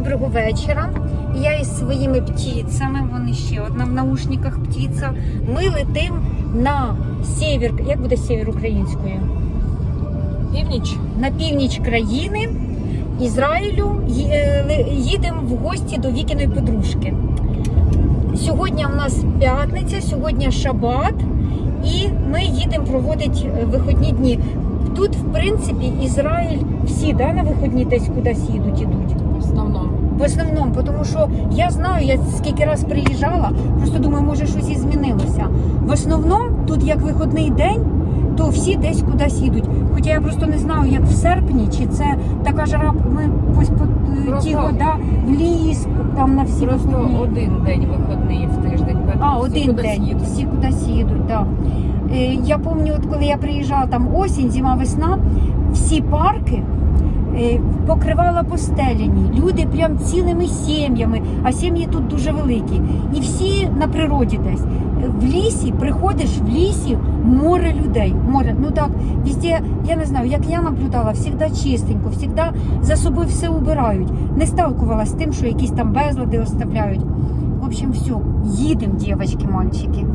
доброго вечора. Я із своїми птицями, вони ще одна в наушниках птиця. Ми летим на север. Як буде север українською? Північ. На північ країни Ізраїлю е, їдемо в гості до Вікіної подружки. Сьогодні в нас п'ятниця, сьогодні шабат, і ми їдемо проводити е, вихідні дні. Тут, в принципі, Ізраїль всі да, на вихідні десь кудись їдуть, ідуть. В основному. В основному, тому що я знаю, я скільки раз приїжджала, просто думаю, може щось і змінилося. В основному, тут як виходний день, то всі десь кудись їдуть. Хоча я просто не знаю, як в серпні, чи це така жара, ми ось по ті года в ліс, там на всі Просто вихідні. один день вихідний в тиждень. А, всі один кудись день. їдуть. Всі кудись їдуть, так. Е, я пам'ятаю, от коли я приїжджала там осінь, зима, весна, всі парки покривала постеляні. Люди прям цілими сім'ями, а сім'ї тут дуже великі. І всі на природі десь. Е, В лісі приходиш в лісі море людей. Море. Ну так, везде, я не знаю, як я наблюдала, завжди чистенько, завжди за собою все убирають. Не сталкувалася з тим, що якісь там безлади оставляють. В общем, все, їдемо, дівчатки, мальчики.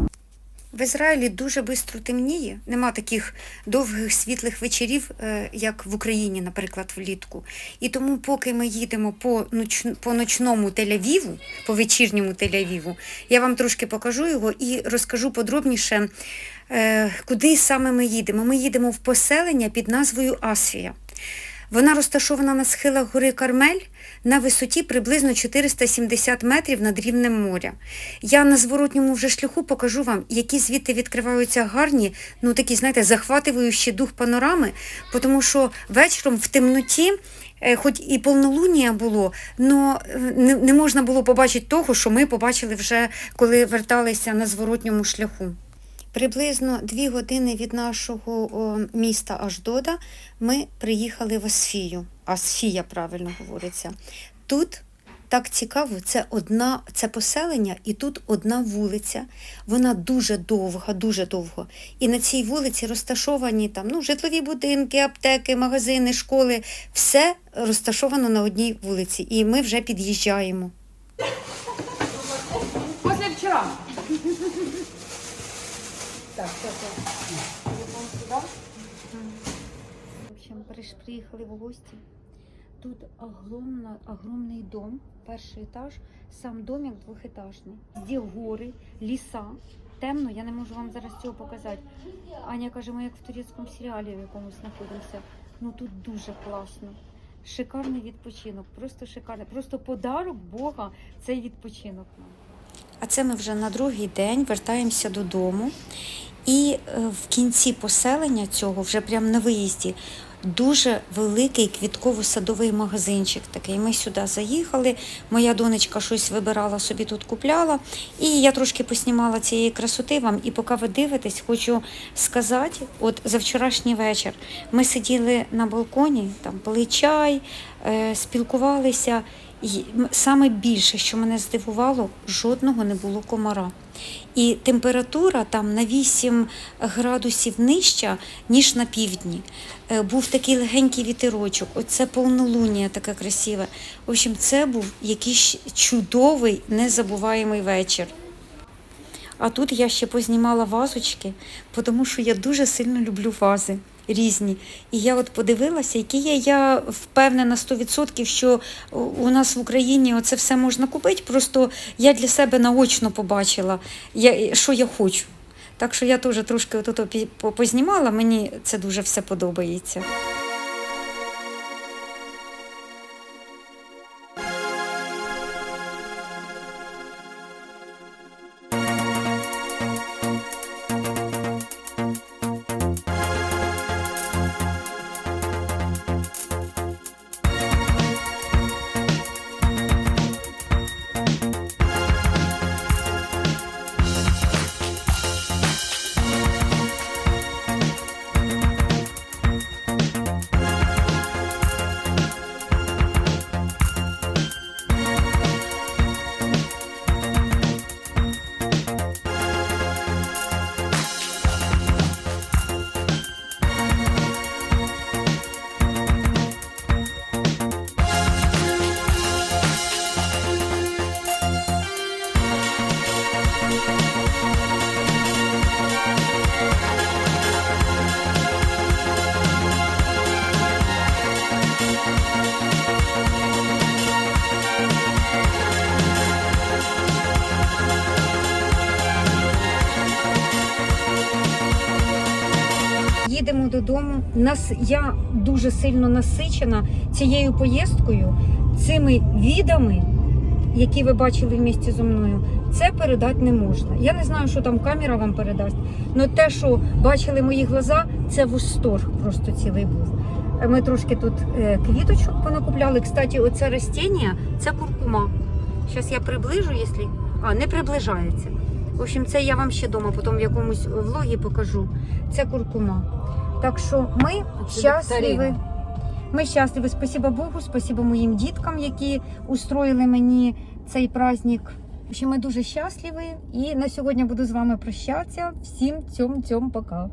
В Ізраїлі дуже швидко темніє. Нема таких довгих світлих вечорів, е, як в Україні, наприклад, влітку. І тому, поки ми їдемо по, ноч... по ночному Тель-Авіву, по вечірньому Тель-Авіву, я вам трошки покажу його і розкажу подробніше, е, куди саме ми їдемо. Ми їдемо в поселення під назвою Асфія. Вона розташована на схилах гори Кармель на висоті приблизно 470 метрів над рівнем моря. Я на зворотньому вже шляху покажу вам, які звідти відкриваються гарні, ну такі, знаєте, захватуючі дух панорами, тому що вечором в темноті. е, Хоч і повнолунія було, але не можна було побачити того, що ми побачили вже, коли верталися на зворотньому шляху. Приблизно дві години від нашого міста Аждода ми приїхали в Асфію. Асфія правильно говориться. Тут так цікаво, це одна це поселення, і тут одна вулиця. Вона дуже довга, дуже довго. І на цій вулиці розташовані там ну, житлові будинки, аптеки, магазини, школи. Все розташовано на одній вулиці. І ми вже під'їжджаємо. Після вчора. В общем, приїхали в гості. Тут огромний дом, перший етаж, сам домик двохетажний. Де гори, ліса. Темно, я не можу вам зараз цього показати. Аня каже, ми як в турецькому серіалі в якомусь знаходимося. Ну тут дуже класно. Шикарний відпочинок, просто шикарний. Просто подарок Бога цей відпочинок нам. А це ми вже на другий день вертаємося додому. І е, в кінці поселення цього, вже прямо на виїзді, дуже великий квітково-садовий магазинчик такий. Ми сюди заїхали. Моя донечка щось вибирала собі тут купляла. І я трошки поснімала цієї красоти вам. І поки ви дивитесь, хочу сказати: от за вчорашній вечір ми сиділи на балконі, там пили чай, е, спілкувалися. Саме більше, що мене здивувало, жодного не було комара. І температура там на 8 градусів нижча, ніж на півдні. Е, Був такий легенький вітерочок, оце повнолуння таке красиве. В общем, це був якийсь чудовий, незабуваємий вечір. А тут я ще познімала вазочки, тому що я дуже сильно люблю вази різні. І я от подивилася, які є. Я впевнена 100%, що у- нас в Україні це все можна купити. Просто я для себе наочно побачила, що я хочу. Так що я теж трошки по- познімала, мені це дуже все подобається. Додому. Нас я дуже сильно насичена цією поїздкою, цими відами, які ви бачили в місті зі мною. Це передати не можна. Я не знаю, що там камера вам передасть. але те, що бачили мої глаза, це восторг просто цілий був. Ми трошки тут е, квіточок понакупляли. Кстати, оце растіння це куркума. Зараз я приближу, якщо. А, не приближається. В общем, це я вам ще вдома потім в якомусь влогі покажу. Це куркума. Так що ми щасливі. Ми щасливі. Спасибо Богу, спасибо моїм діткам, які устроїли мені цей праздник. В ми дуже щасливі. І на сьогодні буду з вами прощатися. Всім цьом цьом пока.